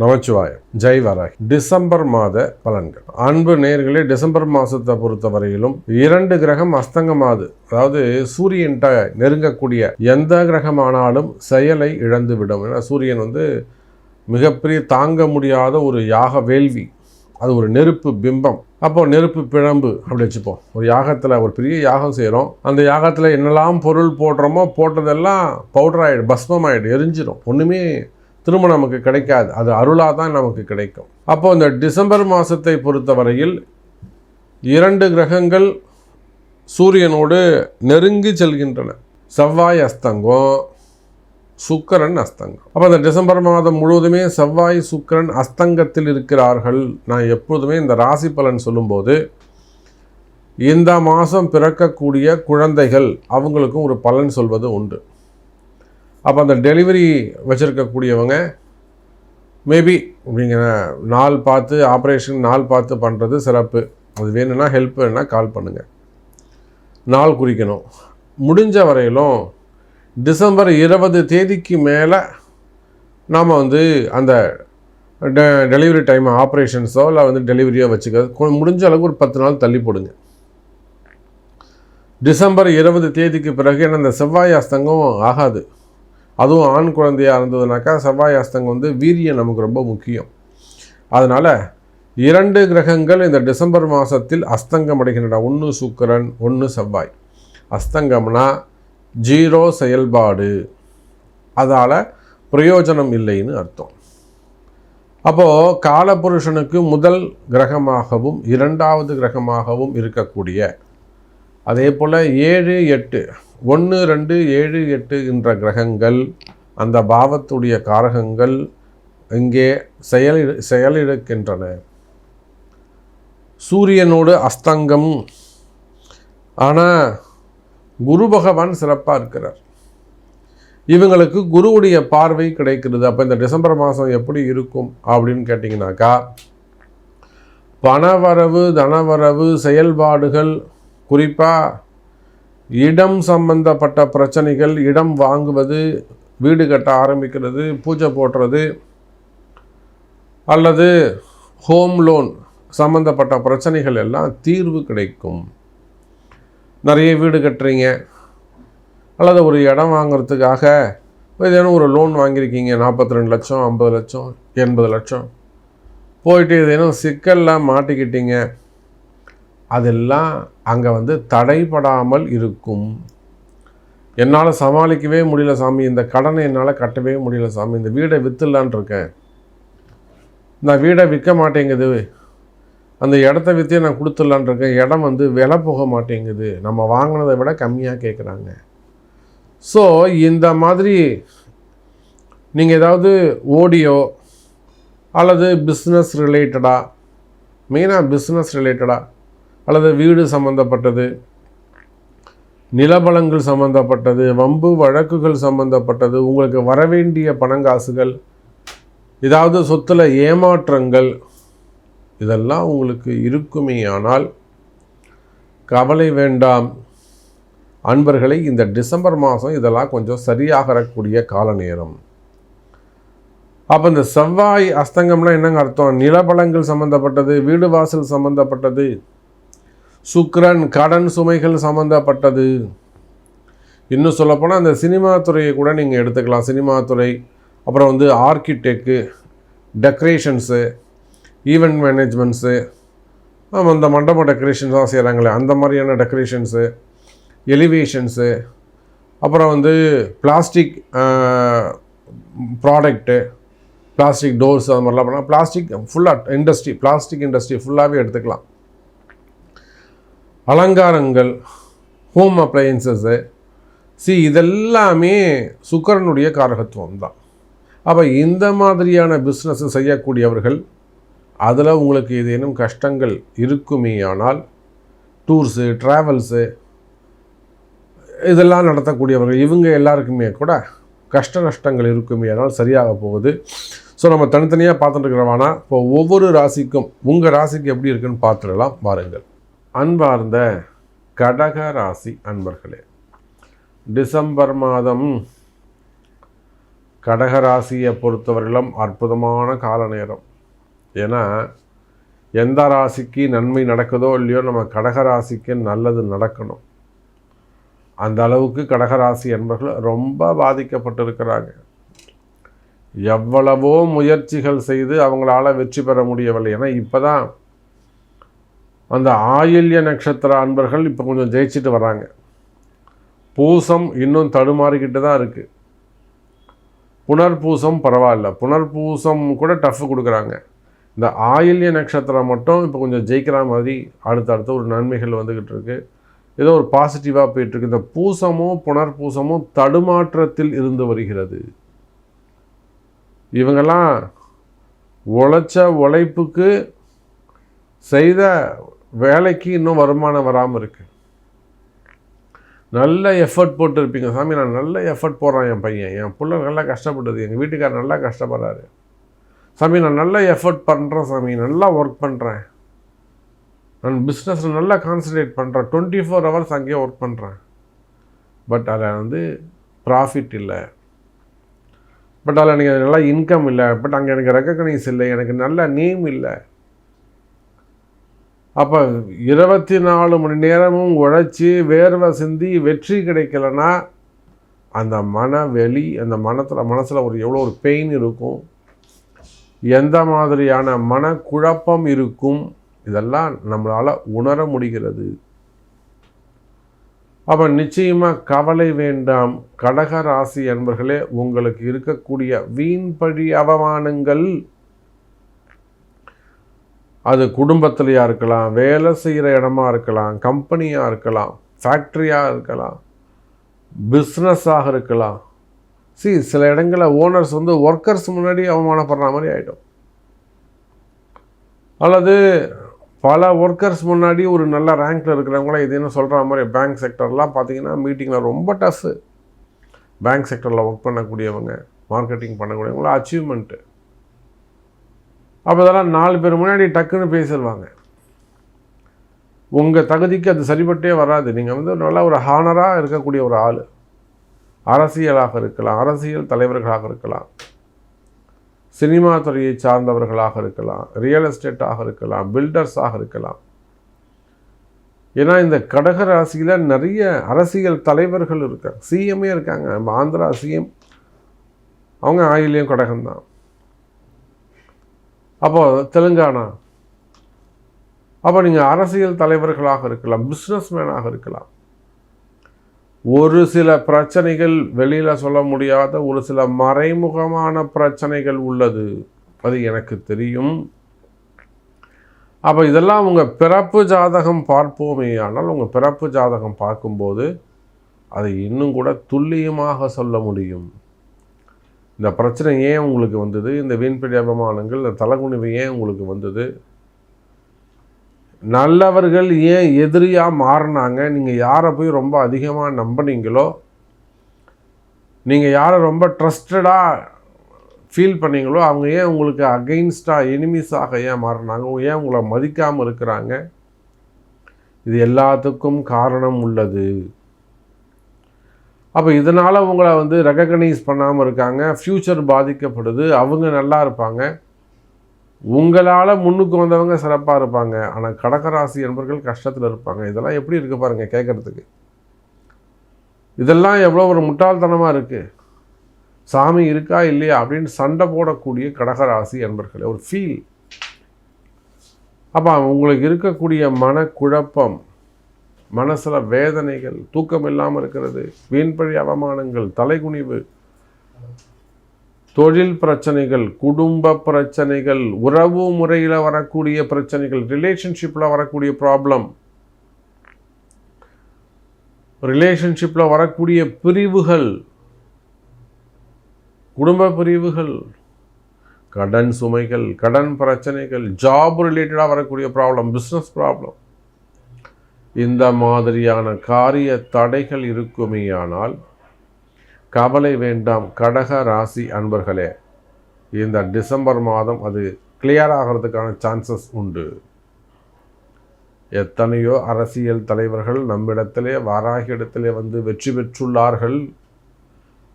Namachivayam. Jai Varahi. December மாத பலன்கள். அன்பு நேர்களே டிசம்பர் மாதத்தை பொறுத்த வரையிலும் இரண்டு கிரகம் அஸ்தங்கமாது. அதாவது சூரியன்ட்ட நெருங்கக்கூடிய எந்த கிரகமானாலும் செயலை இழந்து விடும் ஏன்னா சூரியன் வந்து மிகப்பெரிய தாங்க முடியாத ஒரு யாக வேள்வி. அது ஒரு நெருப்பு பிம்பம். அப்போ நெருப்பு பிழம்பு அப்படி வச்சுப்போம். ஒரு யாகத்தில் ஒரு பெரிய யாகம் செய்கிறோம் அந்த யாகத்தில் என்னெல்லாம் பொருள் போடுறோமோ போட்டதெல்லாம் பவுடர் ஆகிடும் பஸ்மம் ஆகிடும் எரிஞ்சிடும் ஒன்றுமே திரும்ப நமக்கு கிடைக்காது. அது அருளாக தான் நமக்கு கிடைக்கும். அப்போ இந்த டிசம்பர் மாதத்தை பொறுத்தவரையில் இரண்டு கிரகங்கள் சூரியனோடு நெருங்கி செல்கின்றன. செவ்வாய் அஸ்தங்கம் சுக்கரன் அஸ்தங்கம். அப்போ அந்த டிசம்பர் மாதம் முழுவதுமே செவ்வாய் சுக்கரன் அஸ்தங்கத்தில் இருக்கிறார்கள். நான் எப்பொழுதுமே இந்த ராசி பலன் சொல்லும்போது இந்த மாதம் பிறக்கக்கூடிய குழந்தைகள் அவங்களுக்கும் ஒரு பலன் சொல்வது உண்டு. அப்போ அந்த டெலிவரி வச்சுருக்கக்கூடியவங்க மேபி அப்படிங்கிற நாள் பார்த்து ஆப்ரேஷன் நாள் பார்த்து பண்ணுறது சிறப்பு. அது வேணும்னா ஹெல்ப் வேணுன்னா கால் பண்ணுங்கள் நாள் குறிக்கணும். முடிஞ்ச வரையிலும் டிசம்பர் இருபது தேதிக்கு மேலே நாம் வந்து அந்த டெ டெலிவரி டைம் ஆப்ரேஷன்ஸோ இல்லை வந்து டெலிவரியோ வச்சுக்க முடிஞ்ச அளவுக்கு ஒரு பத்து நாள் தள்ளி போடுங்க. டிசம்பர் இருபது தேதிக்கு பிறகு என்ன இந்த செவ்வாய் அஸ்தங்கம் ஆகாது. அதுவும் ஆண் குழந்தையாக இருந்ததுனாக்கா செவ்வாய் அஸ்தங்கம் வந்து வீரியம் நமக்கு ரொம்ப முக்கியம். அதனால் இரண்டு கிரகங்கள் இந்த டிசம்பர் மாதத்தில் அஸ்தங்கம் அடைகின்றன. ஒன்று சுக்கரன் ஒன்று செவ்வாய். அஸ்தங்கம்னா ஜீரோ செயல்பாடு. அதால் பிரயோஜனம் இல்லைன்னு அர்த்தம். அப்போது காலபுருஷனுக்கு முதல் கிரகமாகவும் இரண்டாவது கிரகமாகவும் இருக்கக்கூடிய அதே போல் ஏழு எட்டு ஒன்று ரெண்டு ஏழு எட்டு என்ற கிரகங்கள் அந்த பாவத்துடைய காரகங்கள் இங்கே செயலி செயலிழக்கின்றன. சூரியனோடு அஸ்தங்கம். ஆனால் குரு பகவான் சிறப்பாக இருக்கிறார். இவங்களுக்கு குருவுடைய பார்வை கிடைக்கிறது. அப்போ இந்த டிசம்பர் மாதம் எப்படி இருக்கும் அப்படின்னு கேட்டிங்கனாக்கா பணவரவு தனவரவு செயல்பாடுகள் குறிப்பாக இடம் சம்பந்தப்பட்ட பிரச்சனைகள் இடம் வாங்குவது வீடு கட்ட ஆரம்பிக்கிறது பூஜை போடுறது அல்லது ஹோம் லோன் சம்மந்தப்பட்ட பிரச்சனைகள் எல்லாம் தீர்வு கிடைக்கும். நிறைய வீடு கட்டுறீங்க அல்லது ஒரு இடம் வாங்குறதுக்காக ஏதேனும் ஒரு லோன் வாங்கியிருக்கீங்க நாற்பத்தி ரெண்டு லட்சம் ஐம்பது லட்சம் எண்பது லட்சம் போயிட்டு ஏதேனும் சிக்கல்லாம் மாட்டிக்கிட்டீங்க அதெல்லாம் அங்கே வந்து தடைப்படாமல் இருக்கும். என்னால் சமாளிக்கவே முடியல சாமி. இந்த கடனை என்னால் கட்டவே முடியல சாமி. இந்த வீடை விற்றுலான் இருக்கேன். நான் வீடை விற்க மாட்டேங்குது. அந்த இடத்த விற்றே நான் கொடுத்துடலான் இருக்கேன். இடம் வந்து விலை போக மாட்டேங்குது. நம்ம வாங்கினதை விட கம்மியாக கேட்குறாங்க ஸோ இந்த மாதிரி நீங்கள் ஏதாவது ஓடியோ அல்லது பிஸ்னஸ் ரிலேட்டடாக மெயினாக பிஸ்னஸ் ரிலேட்டடாக அல்லது வீடு சம்மந்தப்பட்டது நிலபலங்கள் சம்மந்தப்பட்டது வம்பு வழக்குகள் சம்மந்தப்பட்டது உங்களுக்கு வரவேண்டிய பணங்காசுகள் ஏதாவது சொத்தில் ஏமாற்றங்கள் இதெல்லாம் உங்களுக்கு இருக்குமே ஆனால் கவலை வேண்டாம். அன்பர்களை இந்த டிசம்பர் மாதம் இதெல்லாம் கொஞ்சம் சரியாகக்கூடிய கால நேரம். அப்போ இந்த செவ்வாய் அஸ்தங்கம்னா என்னங்க அர்த்தம்? நிலபலங்கள் சம்மந்தப்பட்டது வீடு வாசல் சம்மந்தப்பட்டது சுக்ரன் கடன் சுமைகள் சம்மந்தப்பட்டது இன்னும் சொல்லப்போனால் அந்த சினிமா துறையை கூட நீங்கள் எடுத்துக்கலாம். சினிமா துறை அப்புறம் வந்து ஆர்கிடெக்கு டெக்கரேஷன்ஸு ஈவெண்ட் மேனேஜ்மெண்ட்ஸு அந்த மண்டப டெக்கரேஷன்ஸ்லாம் செய்கிறாங்களே அந்த மாதிரியான டெக்கரேஷன்ஸு எலிவேஷன்ஸு அப்புறம் வந்து பிளாஸ்டிக் ப்ராடக்ட்டு பிளாஸ்டிக் டோர்ஸ் அது மாதிரிலாம் பண்ணால் பிளாஸ்டிக் ஃபுல்லாக இண்டஸ்ட்ரி பிளாஸ்டிக் இண்டஸ்ட்ரி ஃபுல்லாகவே எடுத்துக்கலாம். அலங்காரங்கள் ஹோம் அப்ளையன்சஸ்ஸு சி இதெல்லாமே சுக்கரனுடைய காரகத்துவம் தான். அப்போ இந்த மாதிரியான பிஸ்னஸ் செய்யக்கூடியவர்கள் அதில் உங்களுக்கு ஏதேனும் கஷ்டங்கள் இருக்குமேயானால் டூர்ஸு ட்ராவல்ஸு இதெல்லாம் நடத்தக்கூடியவர்கள் இவங்க எல்லாருக்குமே கூட கஷ்ட நஷ்டங்கள் இருக்குமே ஆனால் சரியாக போகுது. ஸோ நம்ம தனித்தனியாக பார்த்துட்டு இருக்கிறவானா இப்போ ஒவ்வொரு ராசிக்கும் உங்கள் ராசிக்கு எப்படி இருக்குன்னு பார்த்துடலாம் வாருங்கள். அன்பார்ந்த கடக ராசி அன்பர்களே டிசம்பர் மாதம் கடக ராசியை பொறுத்தவரையிலும் அற்புதமான கால நேரம். ஏன்னா எந்த ராசிக்கு நன்மை நடக்குதோ இல்லையோ நம்ம கடகராசிக்கு நல்லது நடக்கணும். அந்த அளவுக்கு கடகராசி அன்பர்கள் ரொம்ப பாதிக்கப்பட்டிருக்கிறாங்க. எவ்வளவோ முயற்சிகள் செய்து அவங்களால வெற்றி பெற முடியவில்லை. ஏன்னா இப்போ தான் அந்த ஆயில்ய நட்சத்திர அன்பர்கள் இப்போ கொஞ்சம் ஜெயிச்சுட்டு வராங்க. பூசம் இன்னும் தடுமாறிக்கிட்டு தான் இருக்குது புனர்பூசம் பரவாயில்ல. புனர்பூசம் கூட டஃப் கொடுக்குறாங்க. இந்த ஆயில்ய நட்சத்திரம் மட்டும் இப்போ கொஞ்சம் ஜெயிக்கிற மாதிரி அடுத்தடுத்து ஒரு நன்மைகள் வந்துக்கிட்டு இருக்குது ஏதோ ஒரு பாசிட்டிவாக போயிட்டுருக்கு இந்த பூசமும் புனர்பூசமும் தடுமாற்றத்தில் இருந்து வருகிறது. இவங்கெல்லாம் உழைச்ச உழைப்புக்கு செய்த வேலைக்கு இன்னும் வருமானம் வராமல் இருக்குது நல்ல எஃபர்ட் போட்டுருப்பீங்க. சாமி நான் நல்ல எஃபர்ட் போடுறான் என் பையன். என் பிள்ளை நல்லா கஷ்டப்படுது எங்கள் வீட்டுக்காரர் நல்லா கஷ்டப்படுறாரு. சாமி நான் நல்ல எஃபர்ட் பண்ணுறேன் சாமி. நல்லா ஒர்க் பண்ணுறேன் நான் பிஸ்னஸில் நல்லா கான்சன்ட்ரேட் பண்ணுறேன் டுவெண்ட்டி ஃபோர் ஹவர்ஸ் அங்கேயே ஒர்க் பண்ணுறேன் பட் அதில் வந்து ப்ராஃபிட் இல்லை. பட் அதில் எனக்கு நல்லா இன்கம் இல்லை. பட் அங்கே எனக்கு ரெக்கக்னைஸ் இல்லை. எனக்கு நல்ல நேம் இல்லை. அப்போ இருபத்தி நாலு மணி நேரமும் உழைச்சி வேர்வை சிந்தி வெற்றி கிடைக்கலன்னா அந்த மன வெளி அந்த மனத்தில் மனசில் ஒரு எவ்வளோ ஒரு பெயின் இருக்கும். எந்த மாதிரியான மனக்குழப்பம் இருக்கும்? இதெல்லாம் நம்மளால் உணர முடிகிறது. அப்போ நிச்சயமாக கவலை வேண்டாம். கடக ராசி என்பர்களே உங்களுக்கு இருக்கக்கூடிய வீண்பழி அவமானங்கள் அது குடும்பத்துலையாக இருக்கலாம் வேலை செய்கிற இடமா இருக்கலாம் கம்பெனியாக இருக்கலாம் ஃபேக்ட்ரியாக இருக்கலாம் பிஸ்னஸாக இருக்கலாம். சி சில இடங்களில் ஓனர்ஸ் வந்து ஒர்க்கர்ஸ் முன்னாடி அவமானப்படுற மாதிரி ஆகிடும் அல்லது பல ஒர்க்கர்ஸ் முன்னாடி ஒரு நல்ல ரேங்க்கில் இருக்கிறவங்களாம் இது என்ன சொல்கிற மாதிரி பேங்க் செக்டர்லாம் பார்த்தீங்கன்னா மீட்டிங்கில் ரொம்ப டஃப்பு பேங்க் செக்டரில் ஒர்க் பண்ணக்கூடியவங்க மார்க்கெட்டிங் பண்ணக்கூடியவங்களாம் அச்சீவ்மெண்ட்டு அப்போ இதெல்லாம் நாலு பேர் முன்னாடி டக்குன்னு பேசிடுவாங்க உங்கள் தகுதிக்கு அது சரிபட்டே வராது. நீங்கள் வந்து நல்லா ஒரு ஹானராக இருக்கக்கூடிய ஒரு ஆள். அரசியலாக இருக்கலாம் அரசியல் தலைவர்களாக இருக்கலாம். சினிமா துறையை சார்ந்தவர்களாக இருக்கலாம் ரியல் எஸ்டேட்டாக இருக்கலாம் பில்டர்ஸாக இருக்கலாம். ஏன்னா இந்த கடக ராசியில் நிறைய அரசியல் தலைவர்கள் இருக்காங்க. சிஎம்ஏ இருக்காங்க. நம்ம ஆந்திரா சிஎம் அவங்க ஆயிலையும் கடகம்தான் அப்போ தெலுங்கானா. அப்போ நீங்கள் அரசியல் தலைவர்களாக இருக்கலாம் பிஸ்னஸ் மேனாக இருக்கலாம். ஒரு சில பிரச்சனைகள் வெளியில் சொல்ல முடியாத ஒரு சில மறைமுகமான பிரச்சனைகள் உள்ளது. அது எனக்கு தெரியும். அப்போ இதெல்லாம் உங்கள் பிறப்பு ஜாதகம் பார்ப்போமே. ஆனால் உங்கள் பிறப்பு ஜாதகம் பார்க்கும்போது அதை இன்னும் கூட துல்லியமாக சொல்ல முடியும். இந்த பிரச்சனை ஏன் உங்களுக்கு வந்தது? இந்த வீண்படி அபமானங்கள் இந்த தலைகுனிவு ஏன் உங்களுக்கு வந்தது? நல்லவர்கள் ஏன் எதிரியாக மாறினாங்க? நீங்கள் யாரை போய் ரொம்ப அதிகமாக நம்பினீங்களோ நீங்கள் யாரை ரொம்ப ட்ரஸ்டடாக ஃபீல் பண்ணீங்களோ அவங்க ஏன் உங்களுக்கு அகெயின்ஸ்டாக எனிமீஸாக ஏன் மாறினாங்க? ஏன் உங்களை மதிக்காமல் இருக்கிறாங்க? இது எல்லாத்துக்கும் காரணம் உள்ளது. அப்போ இதனால் உங்களை வந்து ரெக்கக்னைஸ் பண்ணாமல் இருக்காங்க ஃப்யூச்சர் பாதிக்கப்படுது அவங்க நல்லா இருப்பாங்க. உங்களால் முன்னுக்கு வந்தவங்க சிறப்பாக இருப்பாங்க. ஆனால் கடகராசி என்பவர்கள் கஷ்டத்தில் இருப்பாங்க. இதெல்லாம் எப்படி இருக்குது பாருங்கள் கேட்குறதுக்கு இதெல்லாம் எவ்வளோ ஒரு முட்டாள்தனமாக இருக்குது சாமி இருக்கா இல்லையா அப்படின்னு சண்டை போடக்கூடிய கடகராசி என்பர்களே ஒரு ஃபீல் அப்போ உங்களுக்கு இருக்கக்கூடிய மனக்குழப்பம் மனசில் வேதனைகள் தூக்கம் இல்லாமல் இருக்கிறது வீண்பழி அவமானங்கள் தலைகுனிவு தொழில் பிரச்சனைகள் குடும்ப பிரச்சனைகள் உறவு முறையில் வரக்கூடிய பிரச்சனைகள் ரிலேஷன்ஷிப்பில் வரக்கூடிய ப்ராப்ளம் ரிலேஷன்ஷிப்பில் வரக்கூடிய பிரிவுகள் குடும்ப பிரிவுகள் கடன் சுமைகள் கடன் பிரச்சனைகள் ஜாப் ரிலேட்டடாக வரக்கூடிய ப்ராப்ளம் பிஸ்னஸ் ப்ராப்ளம் இந்த மாதிரியான காரிய தடைகள் இருக்குமேயானால் கவலை வேண்டாம் கடக ராசி அன்பர்களே. இந்த டிசம்பர் மாதம் அது கிளியர் ஆகிறதுக்கான சான்சஸ் உண்டு. எத்தனையோ அரசியல் தலைவர்கள் நம்மிடத்திலே வாராகி இடத்திலே வந்து வெற்றி பெற்றுள்ளார்கள்.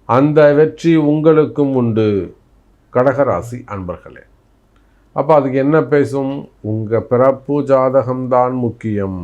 அந்த வெற்றி உங்களுக்கும் உண்டு கடகராசி அன்பர்களே. அப்போ அதுக்கு என்ன பேசும்? உங்கள் பிறப்பு ஜாதகம்தான் முக்கியம்.